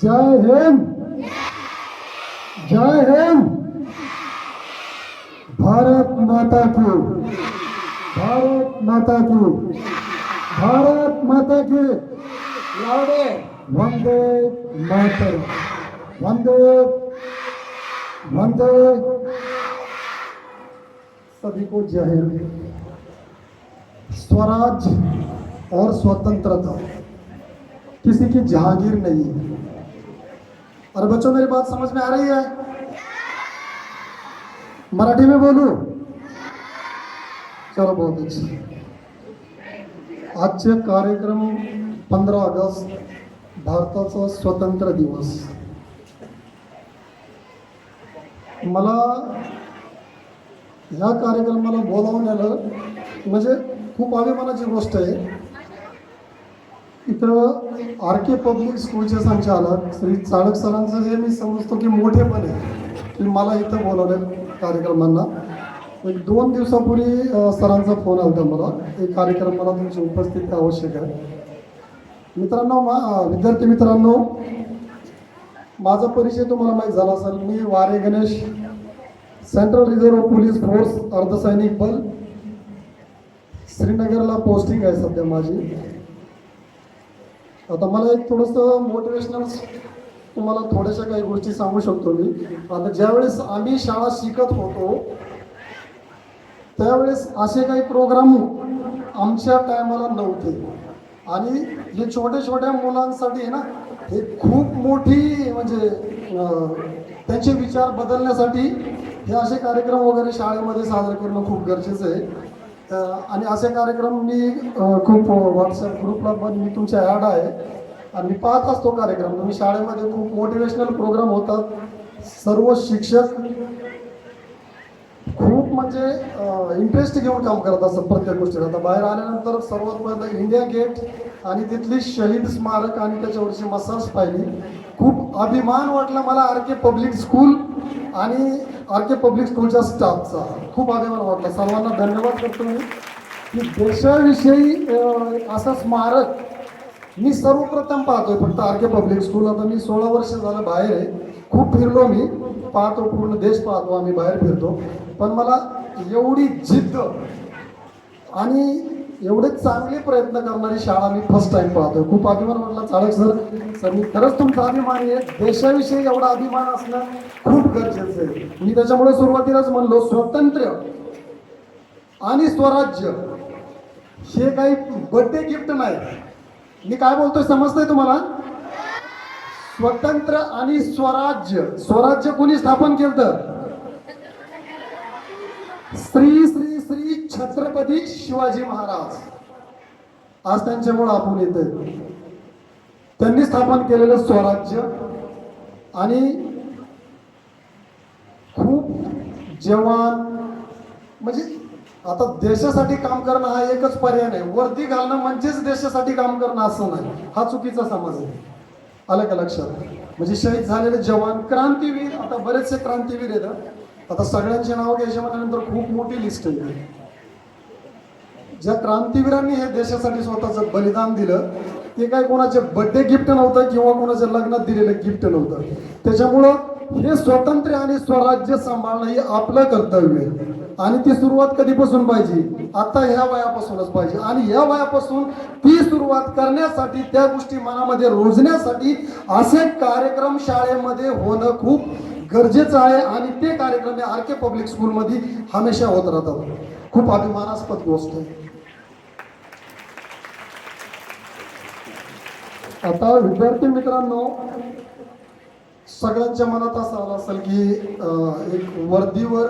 जय हिंद। जय हिंद। भारत माता की। भारत माता की। भारत माता की। लावडे वंदे मातर वंदे। वंदे। सभी को जय हिंद। स्वराज और स्वतंत्रता। किसी की जहांगीर नहीं है। और बच्चों मेरी बात समझ में आ रही है? मराठी में बोलू? चलो बहुत अच्छा। आजचे कार्यक्रम पंधरा ऑगस्ट भारताचा स्वतंत्र दिवस। मला ह्या कार्यक्रमाला बोलावून आलं म्हणजे खूप अभिमानाची गोष्ट आहे. इथं आर के पब्लिक स्कूलचे संचालक श्री चाणक सरांचं जे मी समजतो की मोठेपण आहे की मला इथं बोलावले कार्यक्रमांना. एक दोन दिवसापूर्वी सरांचा फोन आला होता मला. एक कार्यक्रमाला तुमची उपस्थिती आवश्यक आहे. मित्रांनो मा विद्यार्थी मित्रांनो माझा परिचय तुम्हाला माहीत झाला असेल. मी वारे Ganesh central reserve police force अर्धसैनिक बल. श्रीनगरला पोस्टिंग आहे सध्या माझी. आता मला एक थोडंसं मोटिवेशनल तुम्हाला थोड्याशा काही गोष्टी सांगू शकतो मी. आता ज्यावेळेस आम्ही शाळा शिकत होतो त्यावेळेस असे काही प्रोग्राम आमच्या टायमाला नव्हते. आणि जे छोट्या छोट्या मुलांसाठी आहे ना हे खूप मोठी म्हणजे त्यांचे विचार बदलण्यासाठी हे असे कार्यक्रम वगैरे शाळेमध्ये साजरे करणं खूप गरजेचं आहे. आणि असे कार्यक्रम मी खूप व्हॉट्सअप ग्रुपला पण मी तुमच्या ॲड आहे. आणि मी पाहत असतो कार्यक्रम. मी शाळेमध्ये खूप मोटिवेशनल प्रोग्राम होतात. सर्व शिक्षक खूप म्हणजे इंटरेस्ट घेऊन काम करत असतात प्रत्येक गोष्टीला. आता बाहेर आल्यानंतर सर्वात पहिलं इंडिया गेट आणि तिथली शहीद स्मारक आणि त्याच्यावरची मसाज पाहिली. खूप अभिमान वाटला मला आर के पब्लिक स्कूल आणि आर के पब्लिक स्कूलच्या स्टाफचा. खूप अभिमान वाटला. सर्वांना धन्यवाद करतो मी. की देशाविषयी असं स्मारक मी सर्वप्रथम पाहतोय. फक्त आर के पब्लिक स्कूल आता मी सोळा वर्ष झालं बाहेर आहे. खूप फिरलो मी. पाहतो पूर्ण देश पाहतो आम्ही बाहेर फिरतो. पण मला एवढी जिद्द आणि एवढे चांगले प्रयत्न करणारी शाळा मी फर्स्ट टाइम पाहतो खूप अभिमान वाटला. चालक सर सर मी खरंच तुमचा अभिमान आहे. देशाविषयी एवढा अभिमान असणं खूप गरजेचं आहे. मी त्याच्यामुळे सुरुवातीलाच म्हणलो स्वातंत्र्य आणि स्वराज्य हे काही बर्थडे गिफ्ट नाही. मी काय बोलतोय समजतंय तुम्हाला? स्वतंत्र आणि स्वराज्य. स्वराज्य कोणी स्थापन केलं तर श्री श्री श्री छत्रपती शिवाजी महाराज. आज त्यांच्यामुळे आपण येतोय त्यांनी स्थापन केलेलं स्वराज्य आणि खूप जवान म्हणजे आता देशासाठी काम करणं हा एकच पर्याय नाही. वर्दी घालणं म्हणजेच देशासाठी काम करणं असं नाही. हा चुकीचा समज आहे. आलं का लक्षात? म्हणजे शहीद झालेले जवान क्रांतीवीर आता बरेचसे क्रांतीवीर आहेत आता सगळ्यांची नावं घ्यायची म्हटल्यानंतर खूप मोठी लिस्ट आहे. ज्या क्रांतीवीरांनी हे देशासाठी स्वतःचं बलिदान दिलं ते काय कोणाचे बर्थडे गिफ्ट नव्हतं किंवा कोणाच्या लग्नात दिलेलं गिफ्ट नव्हतं. त्याच्यामुळं हे स्वातंत्र्य आणि स्वराज्य सांभाळणं हे आपलं कर्तव्य आहे. आणि ती सुरुवात कधीपासून पाहिजे? आता ह्या वयापासूनच पाहिजे. आणि ह्या वयापासून ती सुरुवात करण्यासाठी त्या गोष्टी मनामध्ये रोजण्यासाठी असे कार्यक्रम शाळेमध्ये होणं खूप गरजेचं आहे आणि ते कार्यक्रम आर के पब्लिक स्कूलमध्ये हमेशा होत राहतात. खूप अभिमानास्पद गोष्ट आहे. आता विद्यार्थी मित्रांनो सगळ्यांच्या मनात असं आलं असेल की एक वर्दीवर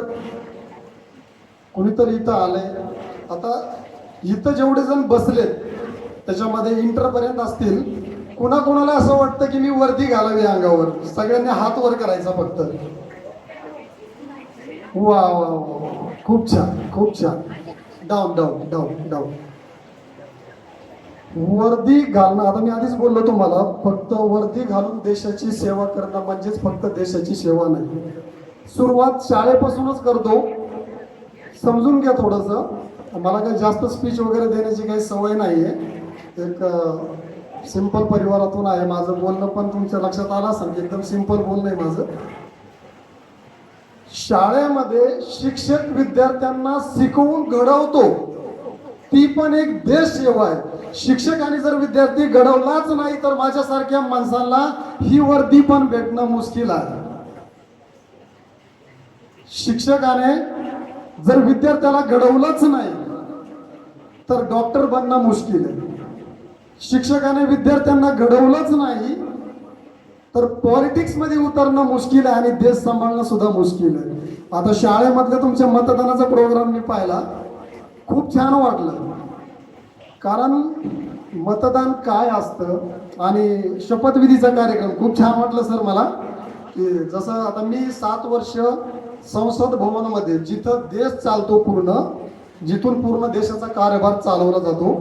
कुणीतरी इथं आलंय. आता इथं जेवढे जण बसलेत त्याच्यामध्ये इंटरपर्यंत असतील कुणाकुणाला असं वाटतं की मी वर्दी घालावी अंगावर? सगळ्यांनी हात वर करायचा फक्त. वा वा वा वा. खूप छान खूप छान. डाऊन डाऊन डाऊन डाऊन वर्दी घालणं आता मी आधीच बोललो तुम्हाला फक्त वर्दी घालून देशाची सेवा करणं म्हणजेच फक्त देशाची सेवा नाही. सुरुवात शाळेपासूनच करतो. समजून घ्या थोडंसं. मला काही जास्त स्पीच वगैरे देण्याची काही सवय नाही आहे एक सिंपल परिवारातून आहे माझं. बोलणं पण तुमच्या लक्षात आलं असेल एकदम सिंपल बोलणं आहे माझं. शाळेमध्ये शिक्षक विद्यार्थ्यांना शिकवून घडवतो. ती पण एक देश सेवा आहे. शिक्षकाने जर विद्यार्थी घडवलाच नाही तर माझ्यासारख्या माणसाला ही वर्दी पण भेटणं मुश्किल आहे. शिक्षकाने जर विद्यार्थ्याला घडवलंच नाही तर डॉक्टर बनणं मुश्किल आहे. शिक्षकाने विद्यार्थ्यांना घडवलंच नाही तर पॉलिटिक्समध्ये उतरणं मुश्किल आहे आणि देश सांभाळणं सुद्धा मुश्किल आहे. आता शाळेमधल्या तुमच्या मतदानाचा प्रोग्राम मी पाहिला. खूप छान वाटलं. कारण मतदान काय असतं आणि शपथविधीचा कार्यक्रम खूप छान वाटलं सर मला. की जसं आता मी सात वर्ष संसद भवनमध्ये जिथं देश चालतो पूर्ण जिथून पूर्ण देशाचा कारभार चालवला जातो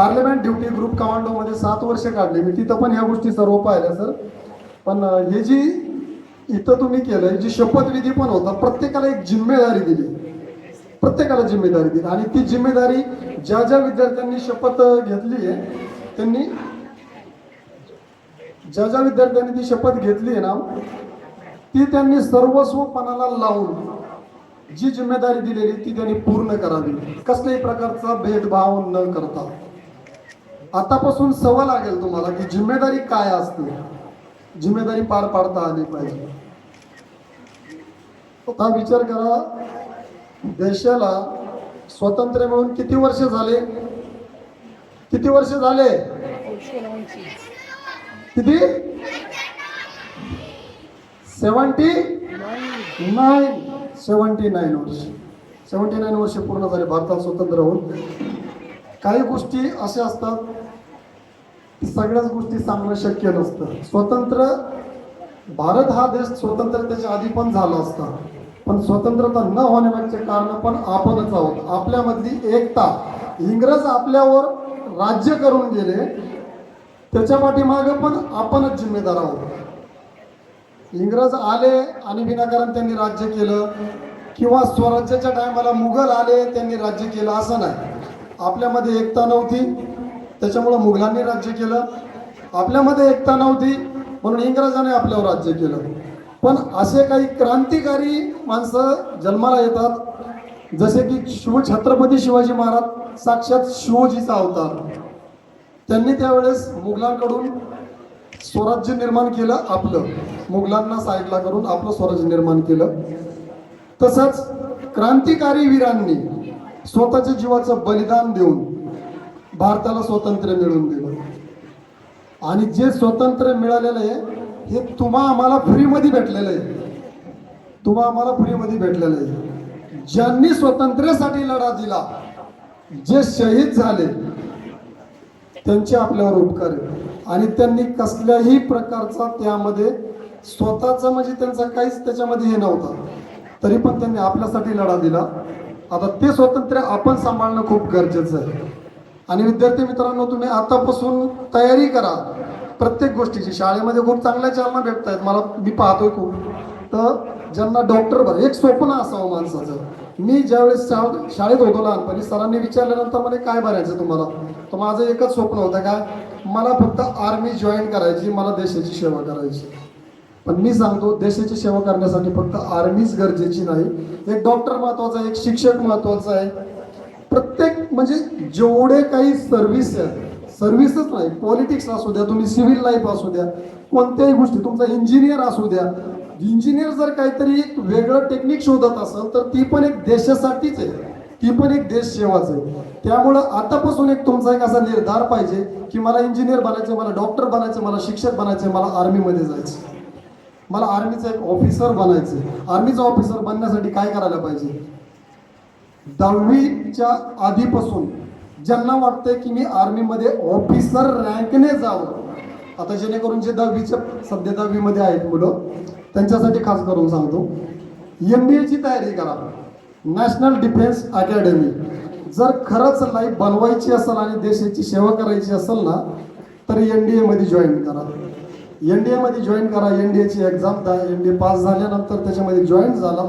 पार्लमेंट ड्युटी ग्रुप कमांडोमध्ये सात वर्ष काढले. मी तिथं पण ह्या गोष्टी सर्व पाहिल्या सर. पण हे जी इथं तुम्ही केलंय जी शपथविधी पण होता प्रत्येकाला एक जिम्मेदारी दिली. प्रत्येकाला जिम्मेदारी दिली. आणि ती जिम्मेदारी ज्या ज्या विद्यार्थ्यांनी शपथ घेतली आहे त्यांनी ज्या ज्या विद्यार्थ्यांनी ती शपथ घेतली आहे ना ती त्यांनी सर्वस्वपणाला लावून जी जिम्मेदारी दिलेली ती त्यांनी पूर्ण करावी. कसल्याही प्रकारचा भेदभाव न करता. आतापासून सवय लागेल तुम्हाला की जिम्मेदारी काय असते? जिम्मेदारी पार पाडता आली पाहिजे. आता विचार करा देशाला स्वातंत्र्य मिळून किती वर्ष झाले? किती वर्ष झाले? किती? Seventy nine. सेवन्टी नाईन वर्ष. सेवन्टी नाईन वर्ष पूर्ण झाले भारतात स्वतंत्र होऊन. काही गोष्टी अशा असतात सगळ्याच गोष्टी सांगणं शक्य नसतं. स्वतंत्र भारत हा देश स्वतंत्रतेच्या आधी पण झाला असता. पण स्वतंत्रता न होण्यामागचे कारण पण आपणच आहोत. आपल्यामधली एकता इंग्रज आपल्यावर राज्य करून गेले त्याच्या पाठीमागं पण आपणच जिम्मेदार आहोत. इंग्रज आले आणि विनाकारण त्यांनी राज्य केलं किंवा स्वराज्याच्या टायमाला मुघल आले त्यांनी राज्य केलं असं नाही. आपल्यामध्ये एकता नव्हती. त्याच्यामुळं मुघलांनी राज्य केलं. आपल्यामध्ये एकता नव्हती म्हणून इंग्रजांनी आपल्यावर राज्य केलं. पण असे काही क्रांतिकारी माणसं जन्माला येतात जसे की शिव छत्रपती शिवाजी महाराज साक्षात शिवजीचा अवतार. त्यांनी त्यावेळेस मुघलांकडून स्वराज्य निर्माण केलं आपलं. मुघलांना साईडला करून आपलं स्वराज्य निर्माण केलं. तसंच क्रांतिकारी वीरांनी स्वतःच्या जीवाचं बलिदान देऊन भारताला स्वातंत्र्य मिळवून दिलं. आणि जे स्वातंत्र्य मिळालेलं आहे हे तुम्हा आम्हाला फ्रीमध्ये भेटलेलं आहे. तुम्हा आम्हाला फ्रीमध्ये भेटलेलं आहे. ज्यांनी स्वातंत्र्यासाठी लढा दिला जे शहीद झाले त्यांचे आपल्यावर उपकार आणि त्यांनी कसल्याही प्रकारचा त्यामध्ये स्वतःचा म्हणजे त्यांचा काहीच त्याच्यामध्ये हे नव्हता. तरी पण त्यांनी आपल्यासाठी लढा दिला. आता ते स्वातंत्र्य आपण सांभाळणं खूप गरजेचं आहे. आणि विद्यार्थी मित्रांनो तुम्ही आतापासून तयारी करा. प्रत्येक गोष्टीची. शाळेमध्ये खूप चांगल्या चालना भेटत आहेत मला मी पाहतोय खूप. तर ज्यांना डॉक्टर बन एक स्वप्न असावं माणसाचं. मी ज्यावेळेस शा- शाळेत होतो लहानपणी सरांनी विचारल्यानंतर मला काय बनायचं तुम्हाला? तर माझं एकच स्वप्न होतं काय मला फक्त आर्मी जॉईन करायची मला देशाची सेवा करायची. पण मी सांगतो देशाची सेवा करण्यासाठी फक्त आर्मीच गरजेची नाही. एक डॉक्टर महत्त्वाचा आहे एक शिक्षक महत्त्वाचा आहे. प्रत्येक म्हणजे जेवढे काही सर्व्हिस आहेत सर्व्हिसच नाही पॉलिटिक्स असू द्या तुम्ही सिव्हिल लाईफ असू द्या कोणत्याही गोष्टी तुमचा इंजिनियर असू द्या. इंजिनियर जर काहीतरी एक वेगळं टेक्निक शोधत असेल तर ती पण एक देशासाठीच आहे. ती पण एक देश सेवाच आहे. त्यामुळं आतापासून एक तुमचा एक असा निर्धार पाहिजे की मला इंजिनियर बनायचं मला डॉक्टर बनायचं मला शिक्षक बनायचं मला आर्मीमध्ये जायचं मला आर्मीचा एक ऑफिसर बनायचं आर्मीचा ऑफिसर बनण्यासाठी काय करायला पाहिजे? दहावीच्या आधीपासून ज्यांना वाटतंय की मी आर्मीमध्ये ऑफिसर रँकने जावं. आता जेणेकरून जे दहावीच्या सध्या दहावीमध्ये आहेत मुलं त्यांच्यासाठी खास करून सांगतो. एम बी एची तयारी करा. नॅशनल डिफेन्स अकॅडमी जर खरंच लाईफ बनवायची असेल आणि देशाची सेवा करायची असेल ना तर एन डी एमध्ये जॉईन करा. एन डी एमध्ये जॉईन करा. एन डी एची एक्झाम द्या एन डी ए पास झाल्यानंतर त्याच्यामध्ये जॉईन झाला.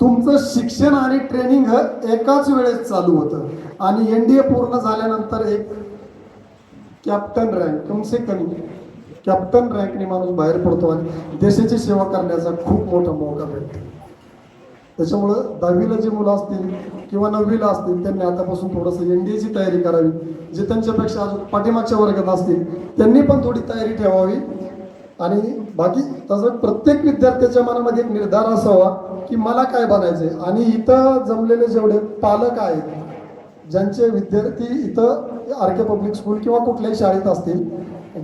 तुमचं शिक्षण आणि ट्रेनिंग एकाच वेळेस चालू होतं. आणि एन डी ए पूर्ण झाल्यानंतर एक कॅप्टन रँक कमसे कमी कॅप्टन रँकने माणूस बाहेर पडतो आणि देशाची सेवा करण्याचा खूप मोठा मौका भेटतो. त्याच्यामुळं दहावीला जे मुलं असतील किंवा नववीला असतील त्यांनी आतापासून थोडंसं एन डी एची तयारी करावी. जे त्यांच्यापेक्षा अजून पाठीमागच्या वर्गात असतील त्यांनी पण थोडी तयारी ठेवावी. आणि बाकी तसं प्रत्येक विद्यार्थ्याच्या मनामध्ये एक निर्धार असावा की मला काय बनायचंय. आणि इथं जमलेले जेवढे पालक आहेत ज्यांचे विद्यार्थी इथं आर के पब्लिक स्कूल किंवा कुठल्याही शाळेत असतील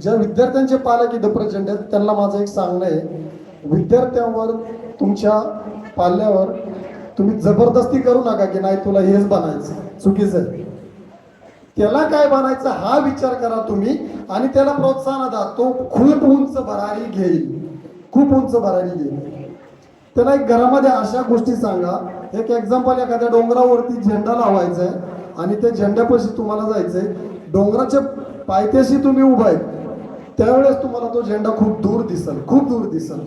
ज्या विद्यार्थ्यांचे पालक इथं प्रचंड आहेत त्यांना माझं एक सांगणं आहे. विद्यार्थ्यांवर तुमच्या पाल्यावर तुम्ही जबरदस्ती करू नका की नाही तुला हेच बनायचं चुकीचं आहे. त्याला काय बनायचं हा विचार करा तुम्ही आणि त्याला प्रोत्साहन द्या. तो खूप उंच भरारी घेईल. खूप उंच भरारी घेईल. त्याला एक घरामध्ये अशा गोष्टी सांगा. एक एक्झाम्पल एखाद्या डोंगरावरती झेंडा लावायचा आहे आणि त्या झेंड्यापाशी तुम्हाला जायचंय. डोंगराच्या पायथ्याशी तुम्ही उभा आहे त्यावेळेस तुम्हाला तो झेंडा खूप दूर दिसल. खूप दूर दिसल.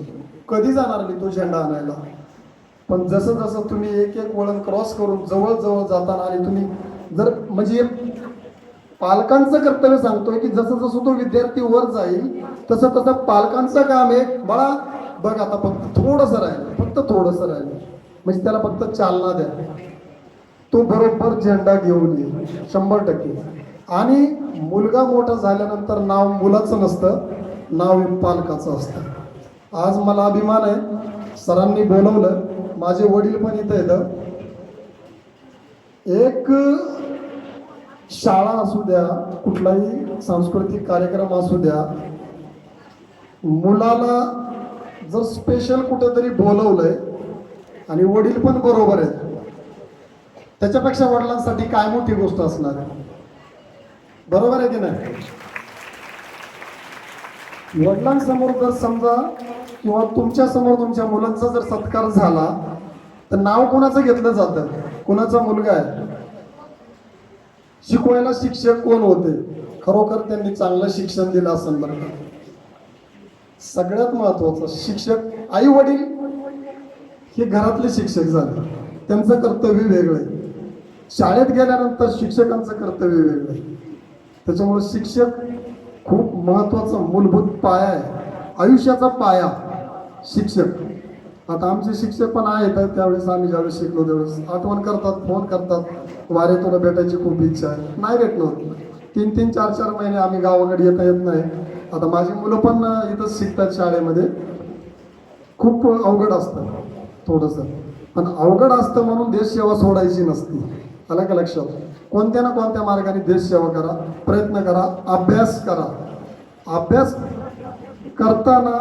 कधी जाणार मी तो झेंडा आणायला? पण जसं जसं तुम्ही एक एक वळण क्रॉस करून जवळ जवळ जाताना आणि तुम्ही जर म्हणजे पालकांचं कर्तव्य सांगतोय की जसं जसं तो विद्यार्थी वर जाईल तसं तसं पालकांचं काम आहे बाळा बघ आता फक्त थोडंसं राहिलं फक्त थोडंसं राहिलं. म्हणजे त्याला फक्त चालना द्या. तो बरोबर झेंडा घेऊन येईल शंभर टक्के. आणि मुलगा मोठा झाल्यानंतर नाव मुलाचं नसतं नाव पालकाचं असतं. आज मला अभिमान आहे सरांनी बोलवलं माझे वडील पण इथं येतं. एक शाळा असू द्या कुठलाही सांस्कृतिक कार्यक्रम असू द्या मुलाला जर स्पेशल कुठेतरी बोलवलंय आणि वडील पण बरोबर आहेत त्याच्यापेक्षा वडिलांसाठी काय मोठी गोष्ट असणार आहे? बरोबर आहे की नाही? वडिलांसमोर जर समजा किंवा तुमच्यासमोर तुमच्या मुलांचा जर सत्कार झाला तर नाव कोणाचं घेतलं जातं? कोणाचा मुलगा आहे? शिकवायला शिक्षक कोण होते? खरोखर त्यांनी चांगलं शिक्षण दिलं असं बरं का? सगळ्यात महत्वाचं शिक्षक आई वडील हे घरातले शिक्षक झाले. त्यांचं कर्तव्य वेगळं आहे. शाळेत गेल्यानंतर शिक्षकांचं कर्तव्य वेगळं आहे. त्याच्यामुळे शिक्षक खूप महत्त्वाचा मूलभूत पाया आहे. आयुष्याचा पाया शिक्षक. आता आमचे शिक्षक पण आहेत त्यावेळेस आम्ही ज्यावेळेस शिकलो त्यावेळेस आठवण करतात फोन करतात. वारे तुला भेटायची खूप इच्छा आहे. नाही भेटलो तीन तीन चार चार महिने आम्ही गावाकडे येता येत नाही. आता माझी मुलं पण इथंच शिकतात शाळेमध्ये. खूप अवघड असतं थोडंसं. पण अवघड असतं म्हणून देश सेवा सोडायची नसती. आलं का लक्षात? कोणत्या ना कोणत्या मार्गाने देशसेवा करा प्रयत्न करा अभ्यास करा. अभ्यास करताना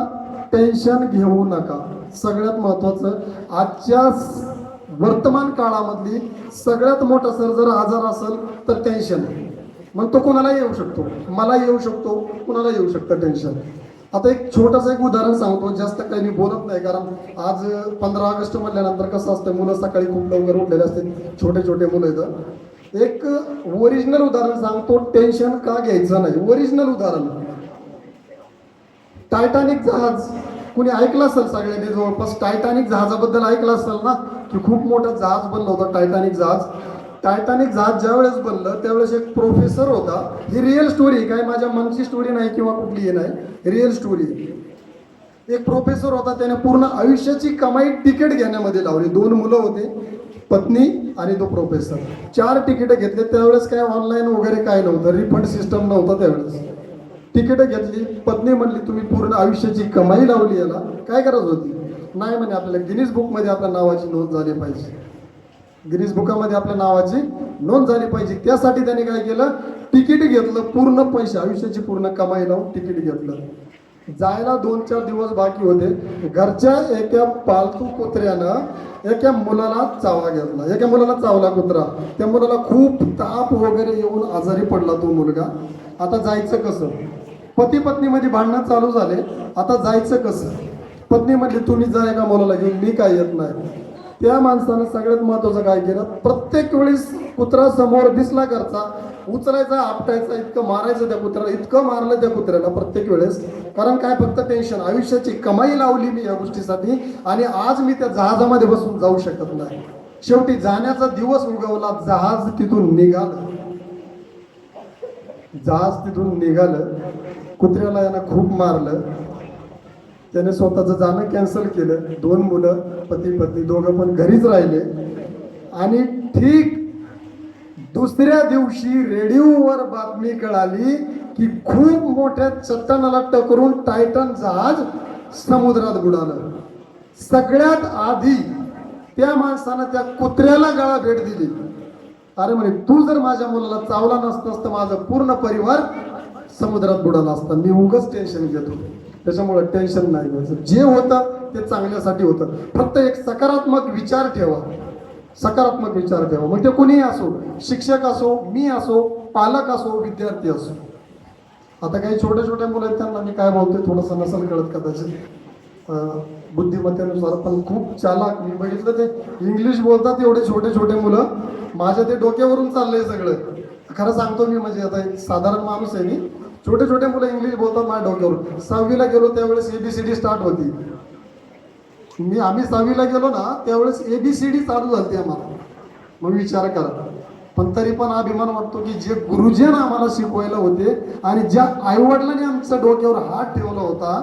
टेन्शन घेऊ नका. सगळ्यात महत्वाचं आजच्या वर्तमान काळामधली सगळ्यात मोठा सर जर आजार असेल तर टेन्शन मग तो कोणाला येऊ शकतो? मला येऊ शकतो कुणाला येऊ शकतं टेन्शन आता एक छोटंसं एक उदाहरण सांगतो जास्त काही मी बोलत नाही कारण आज पंधरा ऑगस्ट म्हटल्यानंतर कसं असतं मुलं सकाळी खूप लवकर उठलेले असते छोटे छोटे मुलं इथं एक ओरिजिनल उदाहरण सांगतो टेन्शन का घ्यायचं नाही. ओरिजिनल उदाहरण. टायटॅनिक जहाज. कुणी ऐकलं असेल सगळ्यांनी? जवळपास टायटानिक जहाजाबद्दल ऐकलं असेल ना? की खूप मोठं जहाज बनलं होतं टायटानिक जहाज. टायटानिक जहाज ज्यावेळेस बनलं त्यावेळेस एक प्रोफेसर होता. ही रिअल स्टोरी काय माझ्या मनची स्टोरी नाही किंवा कुठली हे नाही. रिअल स्टोरी एक प्रोफेसर होता. त्याने पूर्ण आयुष्याची कमाई तिकीट घेण्यामध्ये लावली. दोन मुलं होते पत्नी आणि तो प्रोफेसर चार तिकीटं घेतले. त्यावेळेस काय ऑनलाईन वगैरे काय नव्हतं. रिफंड सिस्टम नव्हतं त्यावेळेस. तिकीट घेतली. पत्नी म्हणली तुम्ही पूर्ण आयुष्याची कमाई लावली याला. काय गरज होती? नाही म्हणे आपल्याला गिनीज बुकमध्ये आपल्या नावाची नोंद झाली पाहिजे. गिनीज बुकामध्ये आपल्या नावाची नोंद झाली पाहिजे. त्यासाठी त्याने काय केलं? तिकीट घेतलं पूर्ण पैसे आयुष्याची पूर्ण कमाई लावून तिकीट घेतलं. जायला दोन चार दिवस बाकी होते. घरच्या एका पालतू कुत्र्यानं एका मुलाला चावला घेतला. एका मुलाला चावला कुत्रा. त्या मुलाला खूप ताप वगैरे येऊन आजारी पडला तो मुलगा. आता जायचं कसं? पती पत्नीमध्ये भांडणं चालू झाले. आता जायचं कसं? पत्नी म्हटली तुम्ही जाय एका मुलाला घेऊन मी काय येत नाही. त्या माणसानं सगळ्यात महत्वाचं काय केलं? प्रत्येक वेळेस कुत्रा समोर दिसला घरचा उचलायचा आपटायचा इतकं मारायचं त्या कुत्र्याला इतकं मारलं त्या कुत्र्याला प्रत्येक वेळेस. कारण काय? फक्त टेन्शन आयुष्याची कमाई लावली मी या गोष्टीसाठी आणि आज मी त्या जहाजामध्ये बसून जाऊ शकत नाही. शेवटी जाण्याचा दिवस उगवला जहाज तिथून निघालं. जहाज तिथून निघालं. कुत्र्याला यानं खूप मारलं. त्याने स्वतःचं जाणं कॅन्सल केलं. दोन मुलं पती पत्नी दोघं पण घरीच राहिले. आणि ठीक दुसऱ्या दिवशी रेडिओवर बातमी कळाली की खूप मोठ्या चट्टानाला टकरून टायटन जहाज समुद्रात बुडालं. सगळ्यात आधी त्या माणसानं त्या कुत्र्याला गळा भेट दिली. अरे म्हणे तू जर माझ्या मुलाला चावला नसतास तर माझं पूर्ण परिवार समुद्रात बुडाला असता. मी उगच टेन्शन घेतो. त्याच्यामुळे टेन्शन नाही घ्यायचं जे होतं ते चांगल्यासाठी होतं. फक्त एक सकारात्मक विचार ठेवा. सकारात्मक विचार ठेवा. मग ते कुणीही असो शिक्षक असो मी असो पालक असो विद्यार्थी असो. आता काही छोटे छोटे मुलं आहेत त्यांना मी काय बोलतोय थोडंसं नसेल कळत कदाचित. बुद्धिमत्तेनुसार पण खूप चालाक. मी बघितलं ते इंग्लिश बोलतात एवढे छोटे छोटे मुलं. माझ्या ते डोक्यावरून चाललंय सगळं. खरं सांगतो मी म्हणजे आता एक साधारण माणूस आहे मी. छोटे छोटे मुलं इंग्लिश बोलतात माझ्या डोक्यावर. सहावीला गेलो त्यावेळेस एबीसीडी स्टार्ट होती. मी आम्ही सहावीला गेलो ना त्यावेळेस एबीसीडी चालू झाली आम्हाला. मग विचार करा. पण तरी पण अभिमान वाटतो की जे गुरुजन आम्हाला शिकवायला होते आणि ज्या आईवडिलांनी आमच्या डोक्यावर हात ठेवला होता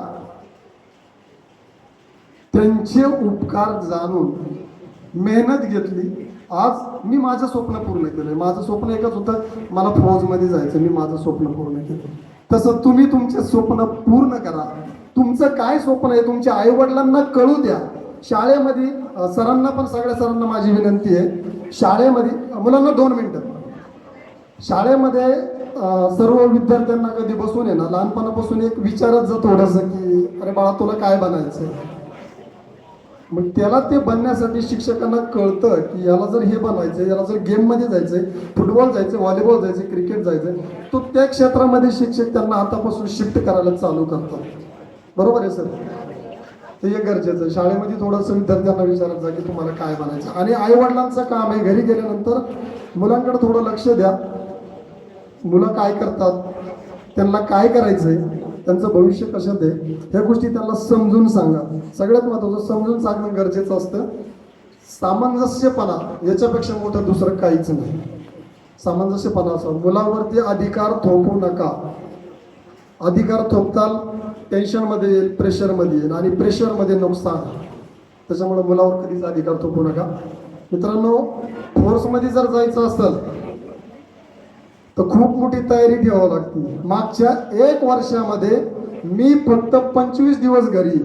त्यांचे उपकार जाणून मेहनत घेतली. आज मी माझं स्वप्न पूर्ण केलं माझं स्वप्न एकच होतं मला फौजमध्ये जायचं. मी माझं स्वप्न पूर्ण केलं तसं तुम्ही तुमचे स्वप्न पूर्ण करा. तुमचं काय स्वप्न आहे तुमच्या आई वडिलांना कळू द्या. शाळेमध्ये सरांना पण सगळ्या सरांना माझी विनंती आहे. शाळेमध्ये मुलांना दोन मिनटं. शाळेमध्ये सर्व विद्यार्थ्यांना कधी बसून आहे ना लहानपणापासून एक विचारत जा थोडंसं की अरे बाळा तुला काय बनायचं मग त्याला ते बनण्यासाठी शिक्षकांना कळतं की याला जर हे बनायचं याला जर गेममध्ये जायचंय फुटबॉल जायचं व्हॉलीबॉल जायचं क्रिकेट जायचं तो त्या क्षेत्रामध्ये शिक्षक त्यांना आतापासून शिफ्ट करायला चालू करतात. बरोबर आहे सर ते हे गरजेचं आहे. शाळेमध्ये थोडंसं विद्यार्थ्यांना विचारत जा की तुम्हाला काय बनायचं? आणि आईवडिलांचं काम आहे. घरी गेल्यानंतर मुलांकडे थोडं लक्ष द्या. मुलं काय करतात? त्यांना काय करायचंय? त्यांचं भविष्य कशात आहे ह्या गोष्टी त्यांना समजून सांगा. सगळ्यात महत्वाचं समजून सांगणं गरजेचं असतं. सामंजस्यपणा याच्यापेक्षा मोठं दुसरं काहीच नाही. सामंजस्यपणा असं. मुलावरती अधिकार थोपू नका. अधिकार थोपताल टेन्शनमध्ये येईल प्रेशरमध्ये येईल. आणि प्रेशरमध्ये नुकसान. त्याच्यामुळे मुलावर कधीच अधिकार थोपू नका. मित्रांनो फोर्समध्ये जर जायचं असेल तर खूप मोठी तयारी ठेवावी लागते. मागच्या एक वर्षामध्ये मी फक्त पंचवीस दिवस घरी.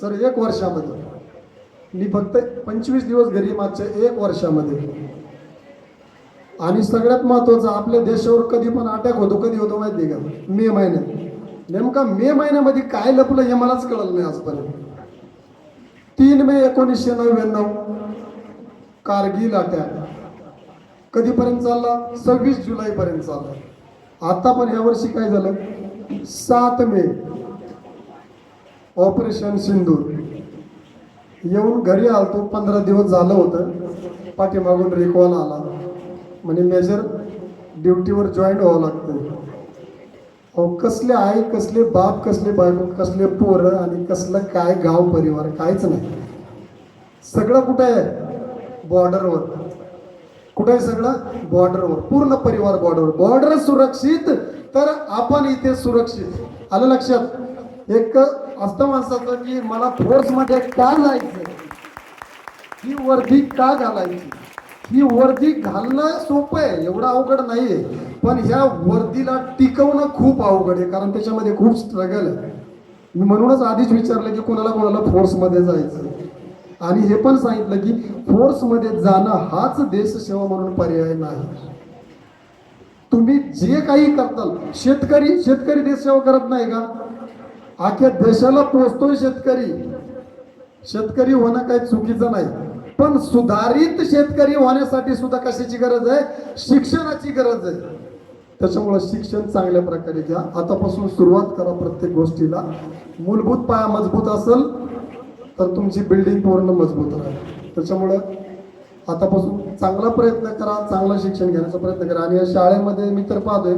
सर एक वर्षामध्ये. मी फक्त पंचवीस दिवस घरी मागच्या एक वर्षामध्ये. आणि सगळ्यात महत्वाचं आपल्या देशावर कधी पण अटॅक होतो कधी होतो माहिती आहे का? मे महिन्यात. नेमका मे महिन्यामध्ये काय लपलं हे मलाच कळलं नाही आजपर्यंत. तीन मे एकोणीसशे नव्याण्णव. कारगिल अटॅक. कधीपर्यंत चालला? सव्वीस जुलैपर्यंत चालला. आता पण या वर्षी काय झालं? सात मे. ऑपरेशन सिंदूर. येऊन घरी आलतो. पंधरा दिवस झालं होतं. पाठीमागून रिकॉल आला. म्हणजे मेजर ड्युटीवर जॉईन व्हावं लागतं अहो कसले आई कसले बाप कसले बायको कसले पोरं आणि कसलं काय गाव परिवार काहीच नाही. सगळं कुठं आहे? बॉर्डरवर कुठं आहे सगळं? बॉर्डरवर. पूर्ण परिवार बॉर्डरवर. बॉर्डर सुरक्षित तर आपण इथे सुरक्षित. आलं लक्षात? एक असतं माणसाचं की मला फोर्समध्ये का जायचं ही वर्दी का घालायची? ही वर्दी घालणं सोपं आहे एवढं अवघड नाहीये. पण ह्या वर्दीला टिकवणं खूप अवघड आहे कारण त्याच्यामध्ये खूप स्ट्रगल आहे. मी म्हणूनच आधीच विचारलं की कोणाला कोणाला फोर्समध्ये जायचं? आणि हे पण सांगितलं की फोर्समध्ये जाणं हाच देशसेवा म्हणून पर्याय नाही. तुम्ही जे काही करताल शेतकरी शेतकरी देशसेवा करत नाही का? अख्ख्या देशाला पोचतोय शेतकरी. शेतकरी होणं काही चुकीचं नाही. पण सुधारित शेतकरी होण्यासाठी सुद्धा कशाची गरज आहे? शिक्षणाची गरज आहे. त्याच्यामुळे शिक्षण चांगल्या प्रकारे घ्या. आतापासून सुरुवात करा प्रत्येक गोष्टीला. मूलभूत पाया मजबूत असेल तर तुमची बिल्डिंग पूर्ण मजबूत राहील. त्याच्यामुळं आतापासून चांगला प्रयत्न करा चांगलं शिक्षण घेण्याचा प्रयत्न करा. आणि या शाळेमध्ये मी तर पाहतोय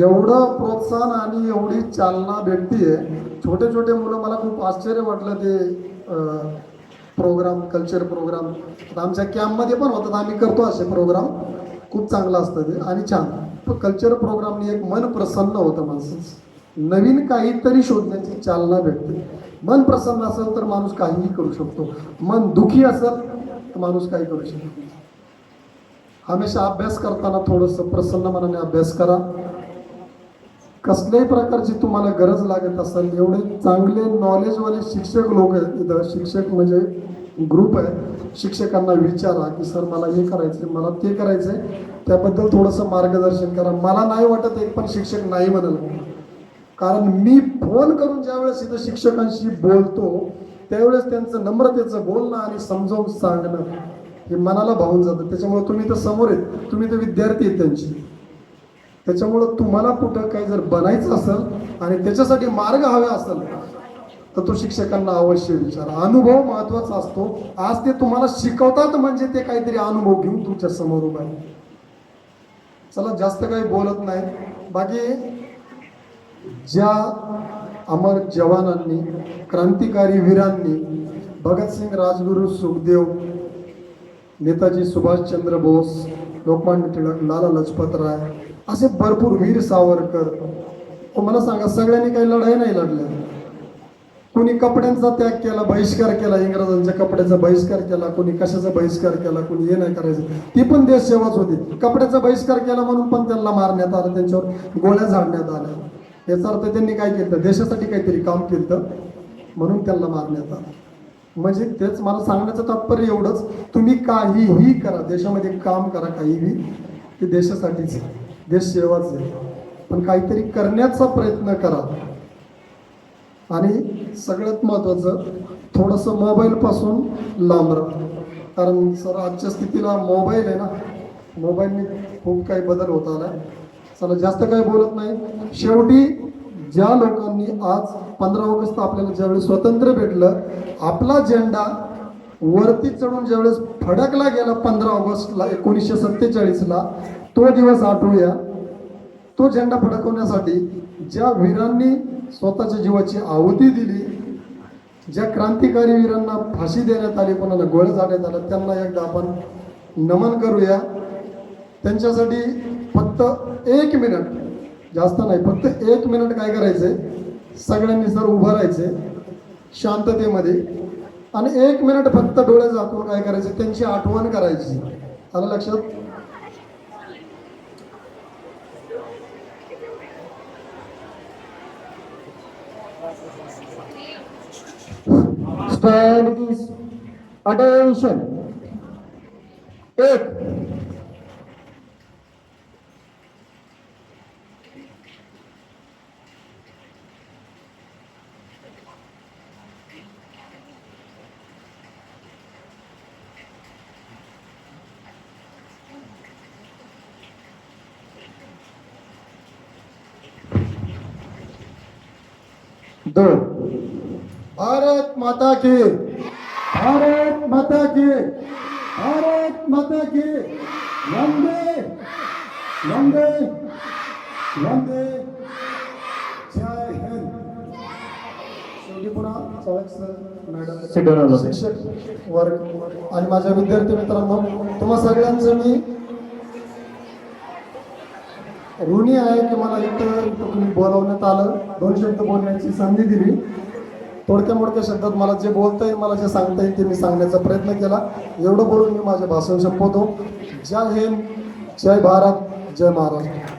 एवढं प्रोत्साहन आणि एवढी चालना भेटतीये. छोटे छोटे मुलं मला खूप आश्चर्य वाटलं ते प्रोग्राम कल्चर प्रोग्राम आमच्या कॅम्पमध्ये पण होतात आम्ही करतो असे प्रोग्राम खूप चांगलं असतं ते. आणि छान. कल्चर प्रोग्रामनी एक मन प्रसन्न होतं माणसाचं. नवीन काहीतरी शोधण्याची चालना भेटते. मन प्रसन्न असेल तर माणूस काहीही करू शकतो. मन दुखी असेल तर माणूस काही करू शकतो. हमेशा अभ्यास करताना थोडंसं प्रसन्न मनाने अभ्यास करा. कसल्याही प्रकारची तुम्हाला गरज लागत असेल एवढे चांगले नॉलेजवाले शिक्षक लोक आहेत इथं. शिक्षक म्हणजे ग्रुप आहे. शिक्षकांना विचारा की सर मला हे करायचं मला ते करायचंय. त्याबद्दल थोडंसं मार्गदर्शन करा. मला नाही वाटत एक पण शिक्षक नाही म्हणाल कारण मी फोन करून ज्यावेळेस इथं शिक्षकांशी बोलतो त्यावेळेस त्यांचं नम्रतेचं बोलणं आणि समजावून सांगणं हे मनाला भावून जातं. त्याच्यामुळे तुम्ही तर समोर आहेत. तुम्ही तर विद्यार्थी आहेत त्यांची. त्याच्यामुळं तुम्हाला कुठं काही जर बनायचं असेल आणि त्याच्यासाठी मार्ग हवे असेल तर तो शिक्षकांना अवश्य विचारा. अनुभव महत्त्वाचा असतो. आज ते तुम्हाला शिकवतात म्हणजे ते काहीतरी अनुभव घेऊन तुमच्यासमोर उभा आहे चला जास्त काही बोलत नाही. बाकी ज्या अमर जवानांनी क्रांतिकारी वीरांनी भगतसिंग राजगुरू सुखदेव नेताजी सुभाषचंद्र बोस लोकमान्य टिळक लाला लजपत राय असे भरपूर वीर सावरकर. मला सांगा सगळ्यांनी काही लढाई नाही लढल्या? कोणी कपड्यांचा त्याग केला बहिष्कार केला इंग्रजांच्या कपड्याचा बहिष्कार केला कोणी कशाचा बहिष्कार केला कोणी हे नाही करायचं. ती पण देश सेवाच होती. कपड्याचा बहिष्कार केला म्हणून पण त्यांना मारण्यात आलं त्यांच्यावर गोळ्या झाडण्यात आल्या. याचा अर्थ त्यांनी काय केलं? देशासाठी काहीतरी काम केलं म्हणून त्यांना मारण्यात आलं. म्हणजे तेच मला सांगण्याचं तात्पर्य एवढंच. तुम्ही काहीही करा. देशामध्ये काम करा काहीही. ते देशासाठीच आहे. देश सेवाच आहे. पण काहीतरी करण्याचा प्रयत्न करा. आणि सगळ्यात महत्त्वाचं थोडंसं मोबाईलपासून लांब राहा. कारण सर आजच्या स्थितीला मोबाईल आहे ना. मोबाईलने खूप काही बदल होत आला चला जास्त काही बोलत नाही. शेवटी ज्या लोकांनी आज पंधरा ऑगस्ट आपल्याला ज्यावेळेस स्वतंत्र भेटलं आपला झेंडा वरती चढून ज्यावेळेस फडकला गेला पंधरा ऑगस्टला एकोणीसशे सत्तेचाळीसला तो दिवस आठवूया. तो झेंडा फडकवण्यासाठी ज्या वीरांनी स्वतःच्या जीवाची आहुती दिली ज्या क्रांतिकारी वीरांना फाशी देण्यात आली कोणाला गोळ्या झाडण्यात आला त्यांना एकदा आपण नमन करूया. त्यांच्यासाठी फक्त एक मिनिट जास्त नाही फक्त एक मिनिट काय करायचं सगळ्यांनी सर उभं राहायचं शांततेमध्ये. आणि एक मिनिट फक्त डोळे झाकून काय करायचे त्यांची आठवण करायची. आलं लक्षात? अटेन्शन एक दो। भारत माता की। भारत माता की। भारत माता की। वंदे। वंदे। वंदे। जय हिंद। शेवटी पुन्हा मॅडम. शिक्षक वर्ग. आणि माझ्या विद्यार्थी मित्रांनो तुम्हा सगळ्यांचं मी ऋणी आहे की मला इथं तुम्ही बोलवण्यात आलं दोन शब्द बोलण्याची संधी दिली. थोडक्या मोडक्या शब्दात मला जे बोलता येईल मला जे सांगता येईल ते मी सांगण्याचा प्रयत्न केला. एवढं बोलून मी माझे भाषण संपवतो जय हिंद जय भारत जय महाराष्ट्र.